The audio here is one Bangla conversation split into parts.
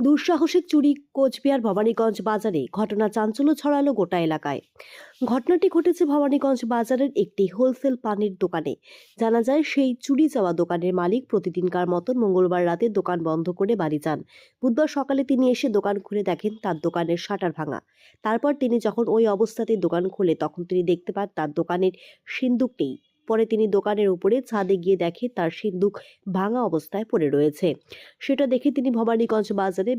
দুঃসাহসিক চুরি কোচবিহার ভবানীগঞ্জ বাজারে ঘটনা চাঞ্চল্য ছড়ালো গোটা এলাকায়। ঘটনাটি ঘটেছে ভবানীগঞ্জ বাজারের একটি হোলসেল পানির দোকানে। জানা যায়, সেই চুরি যাওয়া দোকানের মালিক প্রতিদিনকার মতন মঙ্গলবার রাতে দোকান বন্ধ করে বাড়ি যান। বুধবার সকালে তিনি এসে দোকান খুলে দেখেন তার দোকানের শাটার ভাঙা। তারপর তিনি যখন ওই অবস্থাতে দোকান খোলে, তখন তিনি দেখতে পান তার দোকানের সিন্দুক নেই। পরে তিনি দোকানের উপরে ছাদে গিয়ে দেখে তার সিন্দুক ভাঙা অবস্থায় পড়ে রয়েছে। সেটা দেখে তিনি ভবানীগঞ্জ বাজারে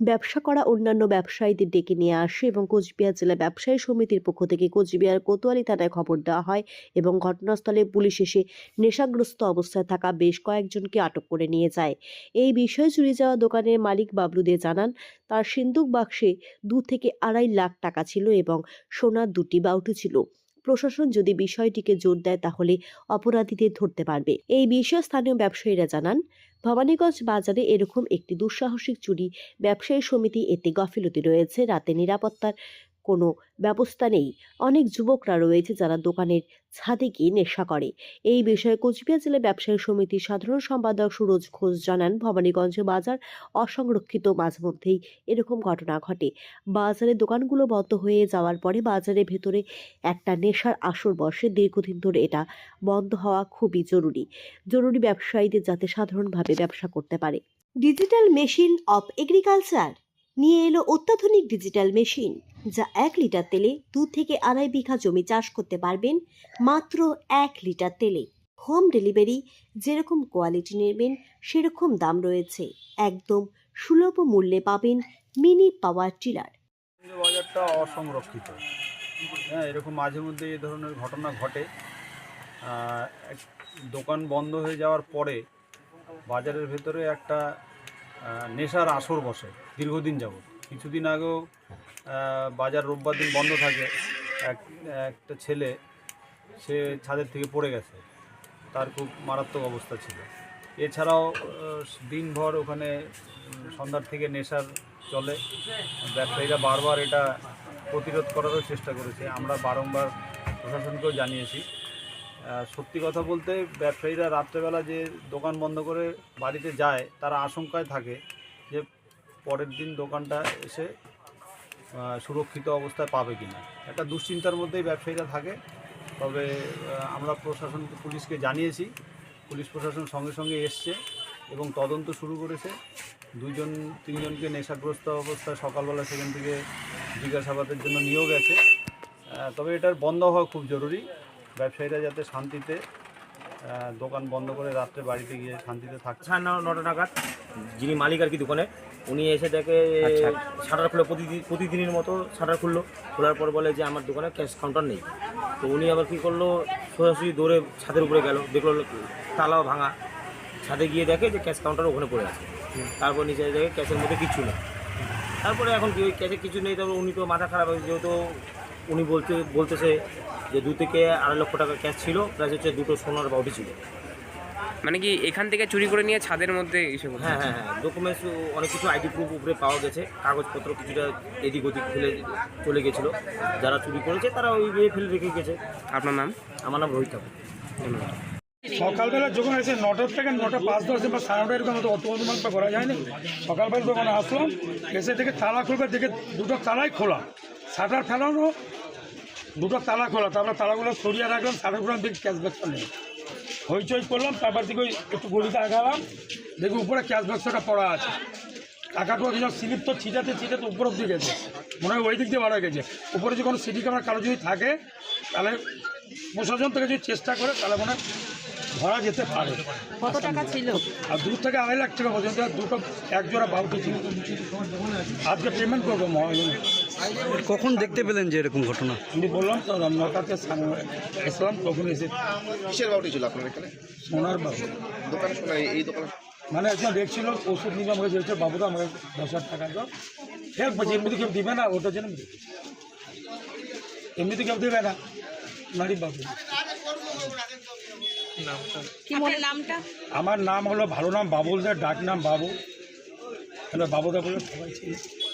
ব্যবসা করা অন্যান্য ব্যবসায়ীদের ডেকে নিয়ে আসে এবং কোচবিহার জেলা ব্যবসায়ী সমিতির পক্ষ থেকে কোচবিহার কোতোয়ালি থানায় খবর দেওয়া হয় এবং ঘটনাস্থলে পুলিশ এসে নেশাগ্রস্ত অবস্থায় থাকা বেশ কয়েকজনকে আটক করে নিয়ে যায়। এই বিষয়ে চুরি যাওয়া দোকানের মালিক বাবলু দে জানান, তার সিন্দুক বাক্সে দু থেকে আড়াই লাখ টাকা ছিল এবং সোনার দুটি বাউটি ছিল। প্রশাসন যদি বিষয়টিকে জোর দেয় তাহলে অপরাধীদের ধরতে পারবে। এই বিষয়ে স্থানীয় ব্যবসায়ীরা জানান, ভবানীগঞ্জ বাজারে এরকম একটি দুঃসাহসিক চুরি ব্যবসায়ী সমিতি এতে গাফিলতি রয়েছে। রাতে নিরাপত্তার কোনো ব্যবস্থা নেই। অনেক যুবকরা রয়েছে যারা দোকানের ছাদে গিয়ে নেশা করে। এই বিষয়ে কোচবিহার জেলা ব্যবসায়ী সমিতির সাধারণ সম্পাদক সুরজ ঘোষ জানান, ভবানীগঞ্জ বাজার অসংরক্ষিত মাঝে মধ্যেই এরকম ঘটনা ঘটে। বাজারে দোকানগুলো বন্ধ হয়ে যাওয়ার পরে বাজারের ভেতরে একটা নেশার আসর বসে। দীর্ঘদিন ধরে এটা বন্ধ হওয়া খুবই জরুরি। জরুরি ব্যবসায়ীদের যাতে সাধারণভাবে ব্যবসা করতে পারে। ডিজিটাল মেশিন অফ এগ্রিকালচার নিয়ে এলো অত্যাধুনিক ডিজিটাল মেশিন। যা এক লিটার তেলে দু থেকে আড়াই বিঘা জমি চাষ করতে পারবেন মাত্র এক লিটার তেলে। হোম ডেলিভারি যেরকম কোয়ালিটি নেবেন, সেরকম দাম রয়েছে। একদম সুলভ মূল্যে পাবেন মিনি পাওয়ার টিলার বাজারটা অসংরক্ষিত। হ্যাঁ এরকম মাঝে মধ্যে এই ধরনের ঘটনা ঘটে। দোকান বন্ধ হয়ে যাওয়ার পরে বাজারের ভেতরে একটা নেশার আসর বসে দীর্ঘদিন যাবত কিছুদিন আগেও বাজার রোববার দিন বন্ধ থাকে। এক, একটা ছেলে, সে ছাদের থেকে পড়ে গেছে। তার খুব মারাত্মক অবস্থা ছিল। এছাড়াও দিনভর ওখানে সন্ধ্যার থেকে নেশার চলে। ব্যবসায়ীরা বারবার এটা প্রতিরোধ করারও চেষ্টা করেছে। আমরা বারংবার প্রশাসনকেও জানিয়েছি। সত্যি কথা বলতে, ব্যবসায়ীরা রাত্রেবেলা যে দোকান বন্ধ করে বাড়িতে যায়, তারা আশঙ্কায় থাকে যে পরের দিন দোকানটা এসে সুরক্ষিত অবস্থায় পাবে কিনা। একটা দুশ্চিন্তার মধ্যেই ব্যবসায়ীরা থাকে। তবে আমরা প্রশাসন, পুলিশকে জানিয়েছি। পুলিশ প্রশাসন সঙ্গে সঙ্গে এসছে এবং তদন্ত শুরু করেছে। দুইজন, তিনজনকে নেশাগ্রস্ত অবস্থায় সকালবেলা সেখান থেকে জিজ্ঞাসাবাদের জন্য নিয়োগ গেছে তবে এটার বন্ধ হওয়া খুব জরুরি। ব্যবসায়ীরা যাতে শান্তিতে দোকান বন্ধ করে রাত্রে বাড়িতে গিয়ে শান্তিতে থাকছে সাড়ে ন- নটা নাগাদ। যিনি মালিক আর কি দোকানে উনি এসে দেখে শাটার খুলে প্রতিদিন প্রতিদিনের মতো শাটার খুললো। খোলার পর বলে যে আমার দোকানে ক্যাশ কাউন্টার নেই। তো উনি আবার কী করল সোজাসুজি দৌড়ে ছাদের উপরে গেল। দেখল তালাও ভাঙা। ছাদে গিয়ে দেখে যে ক্যাশ কাউন্টার ওখানে পড়ে আছে। তারপর নিচে দেখে ক্যাশের মধ্যে কিচ্ছু নেই। তারপরে এখন কি ওই ক্যাশে কিছু নেই তারপর উনি তো মাথা খারাপ হয়েছে। যেহেতু উনি বলতে বলতেছে যে দু থেকে আড়াই লক্ষ টাকা ক্যাশ ছিল প্লাস হচ্ছে দুটো সোনার বাউটি ছিল। মানে কি এখান থেকে চুরি করে নিয়ে ছাদের মধ্যে এসে হ্যাঁ হ্যাঁ হ্যাঁ। ডকুমেন্টস অনেক কিছু আইডি প্রুফ উপরে পাওয়া গেছে। কাগজপত্র কিছুটা এদিক ওদিক ফেলে চলে গেছিল। যারা চুরি করেছে তারা ওই বিয়ে ফেলে রেখে গেছে। আপনার নাম? আমার নাম রোহিত ঠাকুর। ধন্যবাদ সকালবেলা যখন এসে নটার থেকে নটা পাঁচ দশ বা সাড়ে নটা এরকম অত অনুমান করা যায় না সকালবেলা যখন আসলাম এসে থেকে তালা খুলবে দেখে দুটো তালাই খোলা। শাটার ফেলানো দুটো তালা খোলা, তারপরে তালাগুলো সরিয়ে রাখলাম শাটারগুলো দেখি ক্যাশ বাক্সটা নেই হইচই করলাম, তারপর দেখি একটু গলিতে আগালাম, দেখি উপরে ক্যাশ বাক্সটা পড়া আছে। টাকাটা যখন স্লিপ তো ছিটাতে ছিটাতে উপর অব্দি গেছে। মনে হয় ওই দিক দিয়ে বাড়া গেছে। উপরে যে কোনো সিটি ক্যামেরা কারও যদি থাকে, তাহলে প্রশাসন থেকে যদি চেষ্টা করে, তাহলে মনে হয় ধরা যেতে পারে। কত টাকা ছিল? আর দু থেকে আড়াই লাখ টাকা পর্যন্ত আর দুটো এক জোড়া বাউটি ছিল। আজকে পেমেন্ট করব মহাজন কখন দেখতে পেলেন যে এরকম ঘটনা? আমি বললাম তো নটাতে এসলাম তখন এসে কিসের বাউটি ছিল আপনার এখানে? সোনার বাবু। দোকানে শোনা এই দোকানে মানে একজন দেখছিল ওষুধ নিয়ে আমাকে বলছে বাবু তো আমাকে দশ হাজার টাকা দাও। ফের বলছি এমনিতে কেউ দিবে না ওটার জন্য। এমনিতে কেউ দেবে না নারী বাবু। কি মনে নামটা? আমার নাম হলো ভালো নাম বাবুল দা ডাক নাম বাবু। হ্যালো বাবুদা বলে সবাই ছিল